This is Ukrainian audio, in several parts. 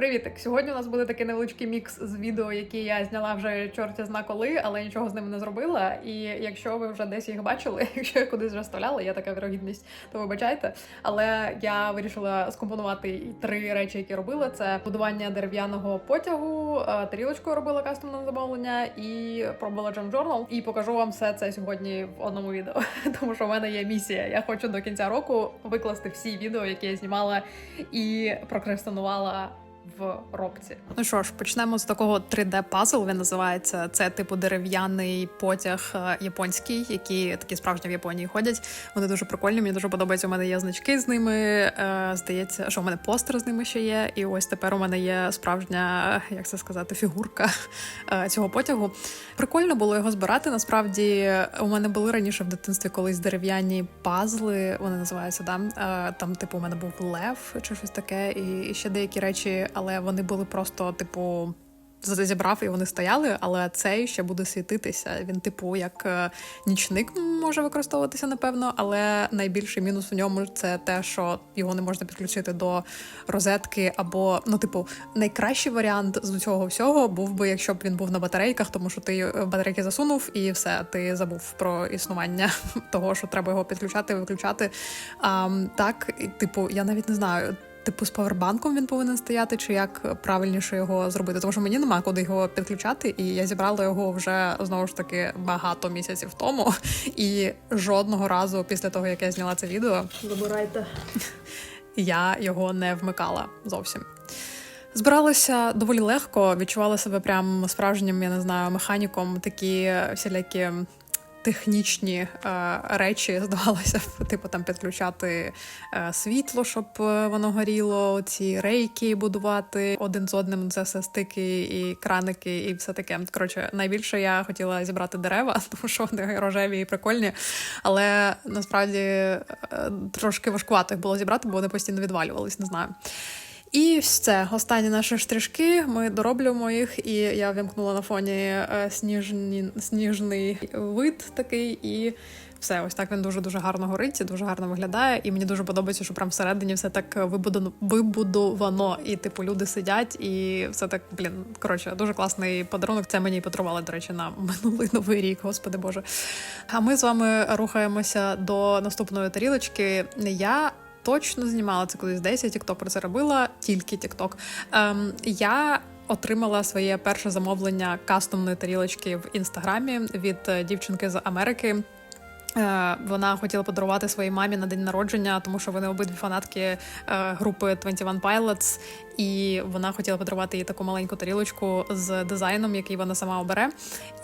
Привітик! Сьогодні у нас буде такий невеличкий мікс з відео, які я зняла вже чорті зна коли, але нічого з ними не зробила. І якщо ви вже десь їх бачили, якщо я кудись вже вставляла, є така вірогідність, то вибачайте. Але я вирішила скомпонувати три речі, які робила: це будування дерев'яного потягу, е, тарілочкою робила кастомне замовлення і пробувала Jam Journal. І покажу вам все це сьогодні в одному відео. Тому що в мене є місія. Я хочу до кінця року викласти всі відео, які я знімала і прокрастинувала в робці. Ну що ж, почнемо з такого 3D пазл. Він називається. Це типу дерев'яний потяг е, японський, які такі справжні в Японії ходять. Вони дуже прикольні. Мені дуже подобається. У мене є значки з ними. Е, Здається, що у мене постер з ними ще є. І ось тепер у мене є справжня, як це сказати, фігурка е, цього потягу. Прикольно було його збирати. Насправді у мене були раніше в дитинстві колись дерев'яні пазли. Вони називаються да? Там, типу, у мене був лев чи щось таке, і ще деякі речі, але вони були просто, типу. Зібрав і вони стояли, але цей ще буде світитися. Він, типу, як е, нічник може використовуватися, напевно. Але найбільший мінус у ньому це те, що його не можна підключити до розетки. Або, ну, типу, найкращий варіант з цього всього був би, якщо б він був на батарейках, тому що ти е, батарейки засунув і все, ти забув про існування того, що треба його підключати, виключати. А, так, типу, я навіть не знаю. Типу з павербанком він повинен стояти, чи як правильніше його зробити? Тому що мені нема куди його підключати, і я зібрала його вже знову ж таки багато місяців тому. І жодного разу після того, як я зняла це відео, забирайте, я його не вмикала зовсім. Збиралася доволі легко, відчувала себе прям справжнім, я не знаю, механіком, такі всілякі технічні е, речі здавалося, типу там підключати е, світло, щоб е, воно горіло, ці рейки будувати один з одним, це все стики і краники, і все таке. Коротше, найбільше я хотіла зібрати дерева, тому що вони рожеві і прикольні. Але насправді е, трошки важкувато їх було зібрати, бо вони постійно відвалювались, не знаю. І все, останні наші штришки. Ми дороблюємо їх, і я вімкнула на фоні е, сніжні, сніжний вид такий, і все, ось так він дуже дуже гарно горить, дуже гарно виглядає. І мені дуже подобається, що прям всередині все так вибудовано, вибудовано. І типу люди сидять, і все так, блін, коротше, дуже класний подарунок. Це мені і подарували, до речі, на минулий новий рік, господи Боже. А ми з вами рухаємося до наступної тарілочки. Я точно знімала це колись десь, я тікток про це робила, тільки тікток. Ем, я отримала своє перше замовлення кастомної тарілочки в інстаграмі від е, дівчинки з Америки. Е, Вона хотіла подарувати своїй мамі на день народження, тому що вони обидві фанатки е, групи 21 Pilots, і вона хотіла подарувати їй таку маленьку тарілочку з дизайном, який вона сама обере.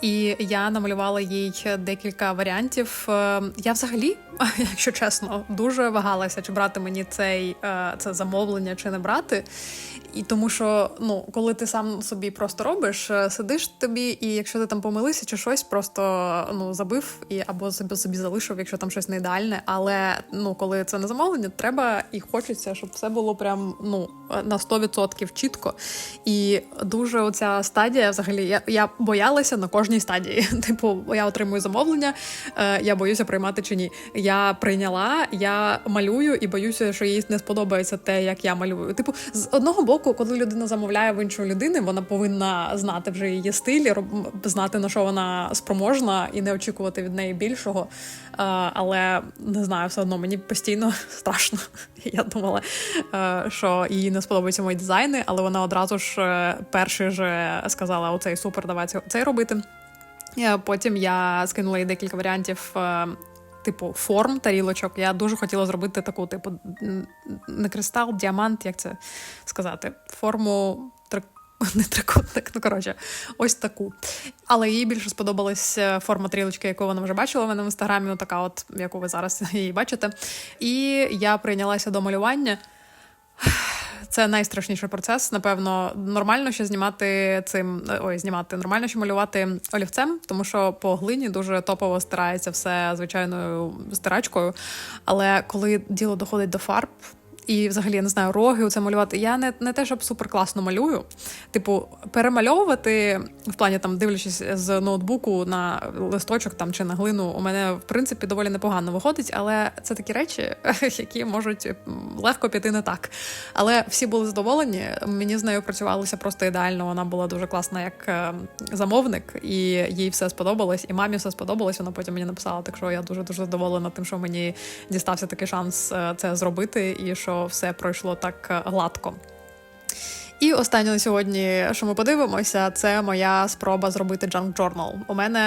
І я намалювала їй декілька варіантів. Е, Я взагалі, якщо чесно, дуже вагалася, чи брати мені цей це замовлення, чи не брати. І тому що, ну, коли ти сам собі просто робиш, сидиш тобі, і якщо ти там помилився чи щось, просто ну забив і або собі собі залишив, якщо там щось не ідеальне. Але ну, коли це на замовлення, треба і хочеться, щоб все було прям ну на 100% чітко. І дуже оця стадія, взагалі, я я боялася на кожній стадії. Типу, я отримую замовлення, е, я боюся приймати чи ні. Я прийняла, я малюю і боюся, що їй не сподобається те, як я малюю. Типу, з одного боку, коли людина замовляє в іншої людини, вона повинна знати вже її стиль, знати на що вона спроможна, і не очікувати від неї більшого. Е, але не знаю, все одно мені постійно страшно. Я думала, е, що їй не сподобаються мої дизайни, але вона одразу ж е, перший же сказала: оцей супер, давай цей- робити. Потім я скинула їй декілька варіантів. Типу форм тарілочок. Я дуже хотіла зробити таку, типу, не кристал, діамант, як це сказати, форму не трикутник, ну коротше, ось таку. Але їй більше сподобалась е, форма тарілочки, яку вона вже бачила в мене в інстаграмі, ну така, от яку ви зараз її бачите. І я прийнялася до малювання. Це найстрашніший процес. Напевно, нормально ще знімати цим. Ой, знімати нормально ще малювати олівцем, тому що по глині дуже топово стирається все звичайною стирачкою. Але коли діло доходить до фарб. І взагалі я не знаю, роги це малювати. Я не, не те, щоб супер класно малюю. Типу, перемальовувати в плані там, дивлячись з ноутбуку на листочок там чи на глину, у мене в принципі доволі непогано виходить, але це такі речі, які можуть легко піти не так. Але всі були задоволені. Мені з нею працювалося просто ідеально. Вона була дуже класна як е, замовник, і їй все сподобалось, і мамі все сподобалось. Вона потім мені написала. Так що я дуже дуже задоволена тим, що мені дістався такий шанс е, це зробити, і що все пройшло так е, гладко. І останнє на сьогодні, що ми подивимося, це моя спроба зробити джанк джорнал. У мене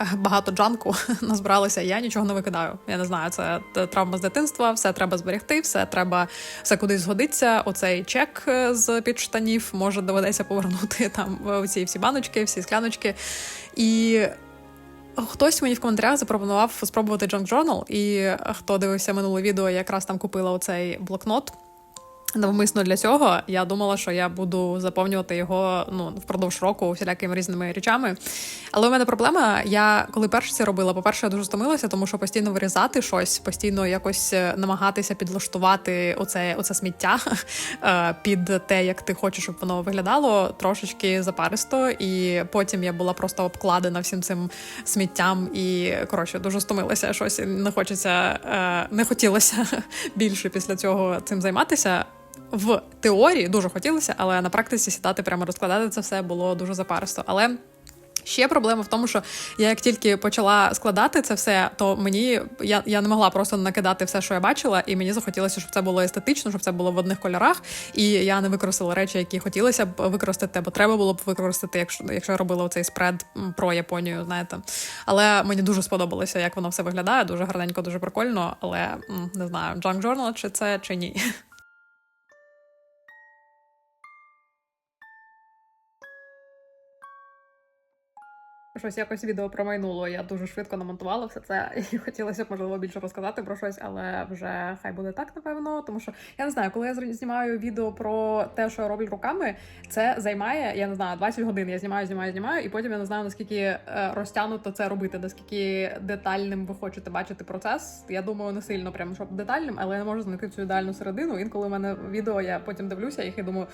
е, багато джанку назбиралося, я нічого не викидаю. Я не знаю, це травма з дитинства, все треба зберегти, все треба все кудись згодиться. Оцей чек е, з під штанів може доведеться повернути там ці всі баночки, всі скляночки. І Хтось мені в коментарях запропонував спробувати Junk Journal, і хто дивився минуле відео, якраз там купила оцей блокнот. Навмисно для цього я думала, що я буду заповнювати його ну впродовж року всілякими різними речами. Але у мене проблема. Я коли перше це робила, по-перше, я дуже стомилася, тому що постійно вирізати щось, постійно якось е, намагатися підлаштувати оце, оце сміття е, під те, як ти хочеш, щоб воно виглядало, трошечки запаристо. І потім я була просто обкладена всім цим сміттям. І коротше, дуже стомилася. Щось не хочеться, е, не хотілося більше після цього цим займатися. В теорії дуже хотілося, але на практиці сідати прямо розкладати це все було дуже запаристо. Але ще проблема в тому, що я як тільки почала складати це все, то мені я, я не могла просто накидати все, що я бачила, і мені захотілося, щоб це було естетично, щоб це було в одних кольорах. І я не використала речі, які хотілося б використати, бо треба було б використати, якщо якщо я робила цей спред про Японію, знаєте. Але мені дуже сподобалося, як воно все виглядає. Дуже гарненько, дуже прикольно. Але не знаю, Junk Journal чи це чи ні. Щось якось відео промайнуло. Я дуже швидко намонтувала все це і хотілося б можливо більше розказати про щось, але вже хай буде так, напевно. Тому що я не знаю, коли я знімаю відео про те, що я роблю руками, це займає, я не знаю, 20 годин. Я знімаю, знімаю, знімаю, і потім я не знаю наскільки е, розтягнуто це робити, наскільки детальним ви хочете бачити процес. Я думаю, не сильно прям щоб детальним, але я не можу знайти цю ідеальну середину. Інколи в мене відео, я потім дивлюся їх і думаю,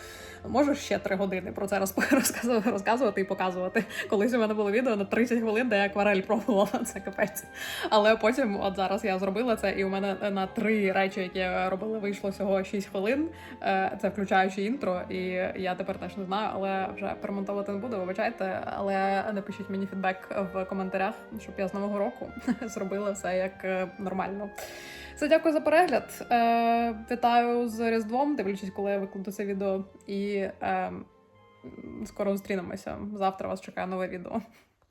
може ще 3 години про це розказувати і показувати. Колись у мене було відео на 30 хвилин, де я акварель пробувала. Це капець. Але потім, от зараз я зробила це, і у мене на три речі, які я робила, вийшло всього 6 хвилин. Е, Це включаючи інтро, і я тепер теж не знаю, але вже перемонтовувати не буду. Вибачайте, але напишіть мені фідбек в коментарях, щоб я з нового року зробила все як е, нормально. Все, дякую за перегляд. Е, вітаю з Різдвом, дивлячись, коли я викладу це відео. І е, скоро зустрінемося. Завтра вас чекає нове відео.